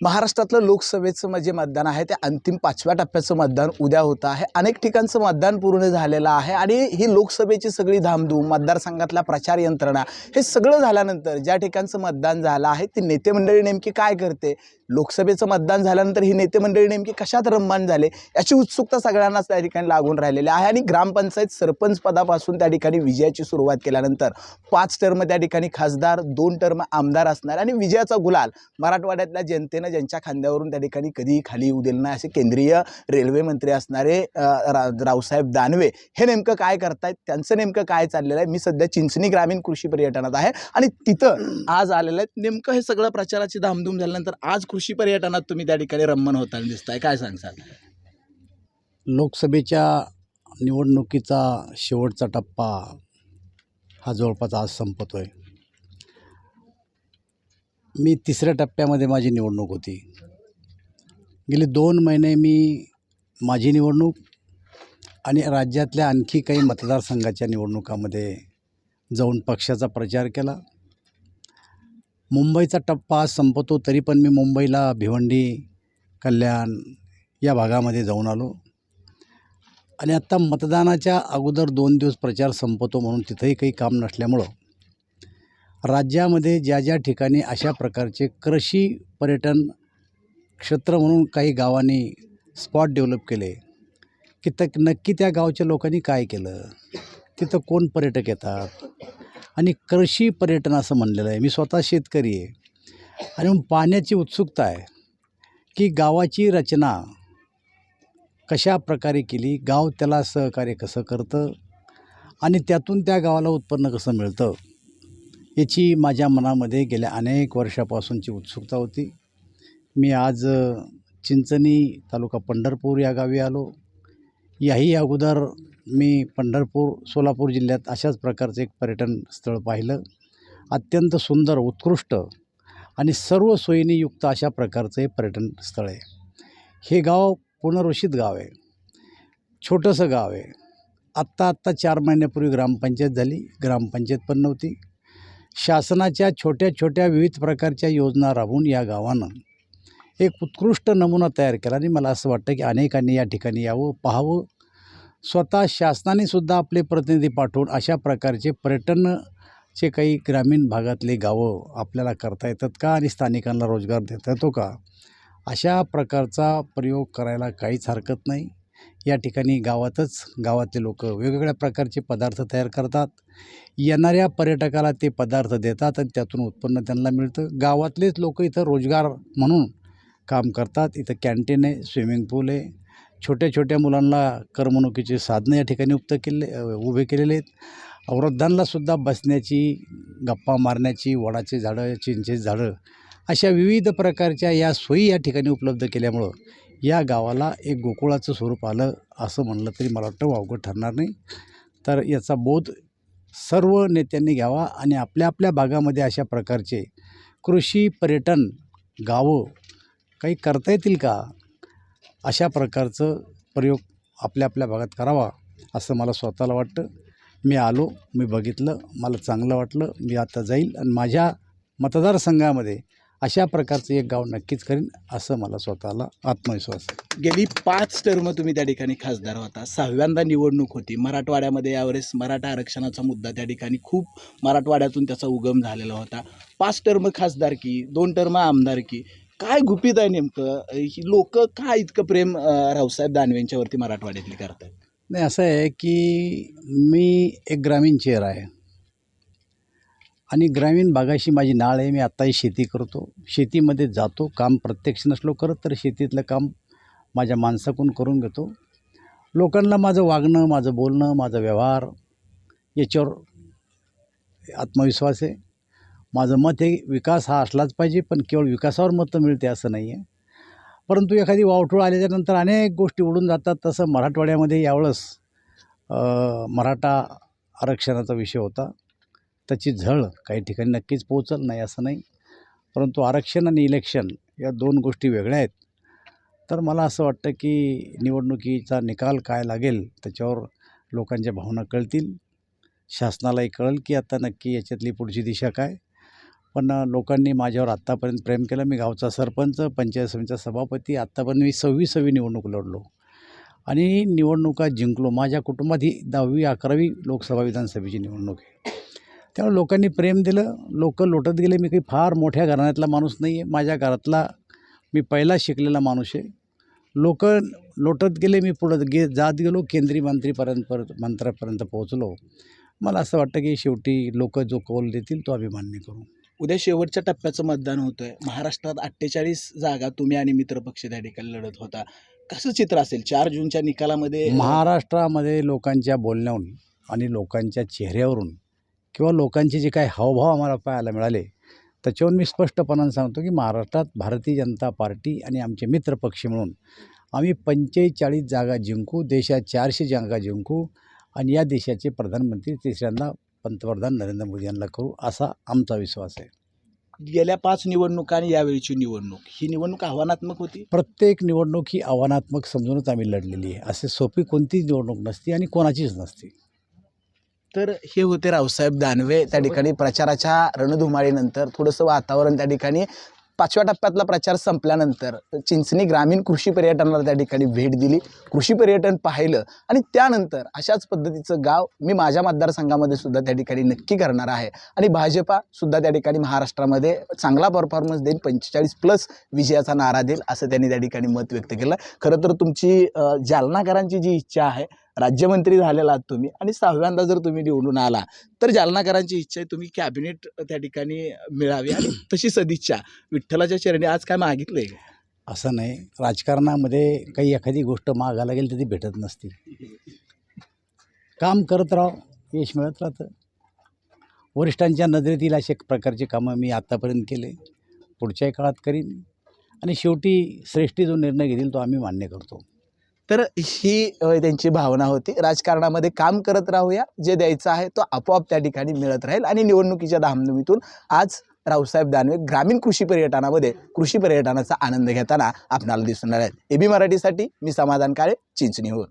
महाराष्ट्रातलं लोकसभेचं जे मतदान आहे ते अंतिम पाचव्या टप्प्याचं मतदान उद्या होतं आहे. अनेक ठिकाणचं मतदान पूर्ण झालेलं आहे आणि ही लोकसभेची सगळी धामधूम मतदारसंघातल्या प्रचार यंत्रणा हे सगळं झाल्यानंतर ज्या ठिकाणचं मतदान झालं आहे ती नेते मंडळी नेमकी काय करते? लोकसभेचं मतदान झाल्यानंतर ही नेते मंडळी नेमकी कशात रममान झाले? याची उत्सुकता सगळ्यांनाच त्या ठिकाणी लागून राहिलेली आहे आणि ग्रामपंचायत सरपंच पदापासून त्या ठिकाणी विजयाची सुरुवात केल्यानंतर पाच टर्म त्या ठिकाणी खासदार दोन टर्म आमदार असणार आणि विजयाचा गुलाल मराठवाड्यातल्या जनतेनं ज्यांच्या खांद्यावरून त्या ठिकाणी कधीही खाली येऊ दिलं नाही. असे केंद्रीय रेल्वे मंत्री असणारे रा रावसाहेब दानवे हे नेमकं काय करतायत? त्यांचं नेमकं काय चाललेलं आहे? मी सध्या चिंचणी ग्रामीण कृषी पर्यटनात आहे आणि तिथं आज आलेलं आहे नेमकं हे सगळं प्रचाराची धामधूम झाल्यानंतर आज कृषी पर्यटनात तुम्ही त्या ठिकाणी रम्मन होताना दिसताय. काय सांगसाल? लोकसभेच्या निवडणुकीचा शेवटचा टप्पा हा जवळपास आज संपतो आहे मी तिसऱ्या टप्प्यामध्ये माझी निवडणूक होती. गेले दोन महिने मी माझी निवडणूक आणि राज्यातल्या आणखी काही मतदारसंघाच्या निवडणुकामध्ये जाऊन पक्षाचा प्रचार केला. मुंबईचा टप्पा आज संपतो तरी पण मी मुंबईला भिवंडी कल्याण या भागामध्ये जाऊन आलो. आणि आत्ता मतदानाच्या अगोदर दोन दिवस प्रचार संपतो म्हणून तिथंही काही काम नसल्यामुळं राज्यामध्ये ज्या ज्या ठिकाणी अशा प्रकारचे कृषी पर्यटन क्षेत्र म्हणून काही गावांनी स्पॉट डेव्हलप केले की तर नक्की त्या गावच्या लोकांनी काय केलं तिथं कोण पर्यटक येतात? आणि कृषी पर्यटन असं म्हणलेलं आहे. मी स्वतः शेतकरी आहे. आणि मग पाण्याची उत्सुकता आहे की गावाची रचना कशा प्रकारे केली गाव त्याला सहकार्य कसं करतं आणि त्यातून त्या गावाला उत्पन्न कसं मिळतं? याची माझ्या मनामध्ये गेल्या अनेक वर्षापासूनची उत्सुकता होती. मी आज चिंचणी तालुका पंढरपूर या गावी आलो. याही अगोदर मी पंढरपूर सोलापूर जिल्ह्यात अशाच प्रकारचं एक पर्यटन स्थळ पाहिलं. अत्यंत सुंदर उत्कृष्ट आणि सर्व सोयीने युक्त अशा प्रकारचं हे पर्यटन स्थळ आहे. हे गाव पुनर्वसित गाव आहे. छोटंसं गाव आहे. आत्ता आत्ता चार महिन्यापूर्वी ग्रामपंचायत झाली. ग्रामपंचायत पण नव्हती. शासनाच्या छोट्या छोट्या विविध प्रकारच्या योजना राबवून या गावानं एक उत्कृष्ट नमुना तयार केला आणि मला असं वाटतं की अनेकांनी या ठिकाणी यावं पाहावं. स्वतः शासनाने सुद्धा आपले प्रतिनिधी पाठवून अशा प्रकारचे पर्यटनचे काही ग्रामीण भागातले गावं आपल्याला करता येतात का आणि स्थानिकांना रोजगार देता येतो का? अशा प्रकारचा प्रयोग करायला काहीच हरकत नाही. या ठिकाणी गावातच गावातले लोक वेगवेगळ्या प्रकारचे पदार्थ तयार करतात. येणाऱ्या पर्यटकाला ते पदार्थ देतात आणि त्यातून उत्पन्न त्यांना मिळतं. गावातलेच लोक इथं रोजगार म्हणून काम करतात. इथं कॅन्टीन आहे स्विमिंग पूल आहे. छोट्या छोट्या मुलांना करमणुकीचे साधनं या ठिकाणी उक्त केले उभे केलेले आहेत. वृद्धांनासुद्धा बसण्याची गप्पा मारण्याची वडाचे झाडं चिंचेची झाडं अशा विविध प्रकारच्या या सोयी या ठिकाणी उपलब्ध केल्यामुळं या गावाला एक गोकुळाचं स्वरूप आलं असं म्हणलं तरी मला वाटतं वावगं ठरणार नाही. तर याचा बोध सर्व नेत्यांनी घ्यावा आणि आपल्या आपल्या भागामध्ये अशा प्रकारचे कृषी पर्यटन गावं काही करता येतील का? अशा प्रकारचं प्रयोग आपल्या आपल्या भागात करावा असं मला स्वतःला वाटतं. मी आलो मी बघितलं मला चांगलं वाटलं मी आता जाईल. आणि माझ्या मतदारसंघामध्ये अशा प्रकारचं एक गाव नक्कीच करीन असं मला स्वतःला आत्मविश्वास आहे. गेली पाच टर्म तुम्ही त्या ठिकाणी खासदार होता. सहाव्यांदा निवडणूक होती. मराठवाड्यामध्ये यावेळेस मराठा आरक्षणाचा मुद्दा त्या ठिकाणी खूप मराठवाड्यातून त्याचा उगम झालेला होता. पाच टर्म खासदारकी दोन टर्म आमदारकी काय गुपित आहे नेमकं? ही लोक काय इतकं प्रेम रावसाहेब दानवेंच्यावरती मराठवाड्यातली करतात नाही असं आहे की मी एक ग्रामीण चेअर आहे. आणि ग्रामीण भागाशी माझी नाळ आहे मी आत्ताही शेती करतो. शेतीमध्ये जातो काम प्रत्यक्ष नसलो करत तर शेतीतलं काम माझ्या माणसाकडून करून घेतो. लोकांना माझं वागणं माझं बोलणं माझा व्यवहार याच्यावर आत्मविश्वास आहे. माझं मत हे विकास हा असलाच पाहिजे पण केवळ विकासावर मतं मिळते असं नाही आहे. परंतु एखादी वावटूळ आल्याच्यानंतर अनेक गोष्टी उडून जातात. तसं मराठवाड्यामध्ये यावेळेस मराठा आरक्षणाचा विषय होता. त्याची झळ काही ठिकाणी नक्कीच पोचल नाही असं नाही. परंतु आरक्षण आणि इलेक्शन या दोन गोष्टी वेगळ्या आहेत. तर मला असं वाटतं की निवडणुकीचा निकाल काय लागेल त्याच्यावर लोकांच्या भावना कळतील. शासनालाही कळेल की आता नक्की याच्यातली पुढची दिशा काय. पण लोकांनी माझ्यावर आत्तापर्यंत प्रेम केलं. मी गावचा सरपंच पंचायत समितीचा सभापती. आत्तापर्यंत मी सव्वीसावी निवडणूक लढलो. आणि निवडणुका जिंकलो. माझ्या कुटुंबात ही दहावी अकरावी लोकसभा विधानसभेची निवडणूक आहे. त्यामुळे लोकांनी प्रेम दिलं. लोक लोटत गेले. मी काही फार मोठ्या घराण्यातला माणूस नाही आहे. माझ्या घरातला मी पहिला शिकलेला माणूस आहे. लोक लोटत गेले. मी पुढं गे जात गेलो. केंद्रीय मंत्रीपर्यंत परत मंत्र्यापर्यंत पोहोचलो. मला असं वाटतं की शेवटी लोक जो कौल देतील तो आम्ही मान्य करू. उद्या शेवटच्या टप्प्याचं मतदान होतंय. महाराष्ट्रात अठ्ठेचाळीस जागा तुम्ही आणि मित्रपक्ष त्या ठिकाणी लढत होता. कसं चित्र असेल? चार जूनच्या निकालामध्ये महाराष्ट्रामध्ये लोकांच्या बोलण्याहून आणि लोकांच्या चेहऱ्यावरून किंवा लोकांचे जे काही हावभाव आम्हाला पाहायला मिळाले त्याच्यावरून मी स्पष्टपणाने सांगतो की महाराष्ट्रात भारतीय जनता पार्टी आणि आमचे मित्रपक्ष मिळून आम्ही पंचेचाळीस जागा जिंकू देशात चारशे जागा जिंकू आणि या देशाचे प्रधानमंत्री तिसऱ्यांदा पंतप्रधान नरेंद्र मोदी यांना करू असा आमचा विश्वास आहे. गेल्या पाच निवडणुका आणि यावेळीची निवडणूक ही निवडणूक आव्हानात्मक होती? प्रत्येक निवडणूक ही आव्हानात्मक समजूनच आम्ही लढलेली आहे. असे सोपी कोणतीच निवडणूक नसती आणि कोणाचीच नसते. तर हे होते रावसाहेब दानवे त्या ठिकाणी प्रचाराच्या रणधुमाळीनंतर. थोडंसं वातावरण त्या ठिकाणी. पाचव्या टप्प्यातला प्रचार संपल्यानंतर चिंचणी ग्रामीण कृषी पर्यटनाला त्या ठिकाणी भेट दिली. कृषी पर्यटन पाहिलं आणि त्यानंतर अशाच पद्धतीचं गाव मी माझ्या मतदारसंघामध्ये सुद्धा त्या ठिकाणी नक्की करणार आहे. आणि भाजपा सुद्धा त्या ठिकाणी महाराष्ट्रामध्ये चांगला परफॉर्मन्स देईल पंचेचाळीस प्लस विजयाचा नारा देईल असं त्यांनी त्या ठिकाणी मत व्यक्त केलं. खरं तर तुमची जालनाकरांची जी इच्छा आहे राज्यमंत्री झालेला आहात तुम्ही आणि सहाव्यांदा जर तुम्ही निवडून आला तर जालनाकरांची इच्छा आहे तुम्ही कॅबिनेट त्या ठिकाणी मिळावी आणि तशी सदिच्छा. विठ्ठलाच्या चरणी आज काय मागितलं आहे असं नाही. राजकारणामध्ये काही एखादी गोष्ट मागायला गेली तर ती भेटत नसती. काम करत राह यश मिळत राहतं. वरिष्ठांच्या नजरेतील असे प्रकारचे कामं मी आत्तापर्यंत केले. पुढच्याही काळात करीन. आणि शेवटी श्रेष्ठी जो निर्णय घेतील तो आम्ही मान्य करतो. तर ही त्यांची भावना होती. राजकारणामध्ये काम करत राहूया. जे द्यायचं आहे तो आपोआप त्या ठिकाणी मिळत राहील. आणि निवडणुकीच्या धामधुमीतून आज रावसाहेब दानवे ग्रामीण कृषी पर्यटनामध्ये कृषी पर्यटनाचा आनंद घेताना आपणाला दिसून आहेत एबी मराठीसाठी मी समाधान काळे चिंचणीहून.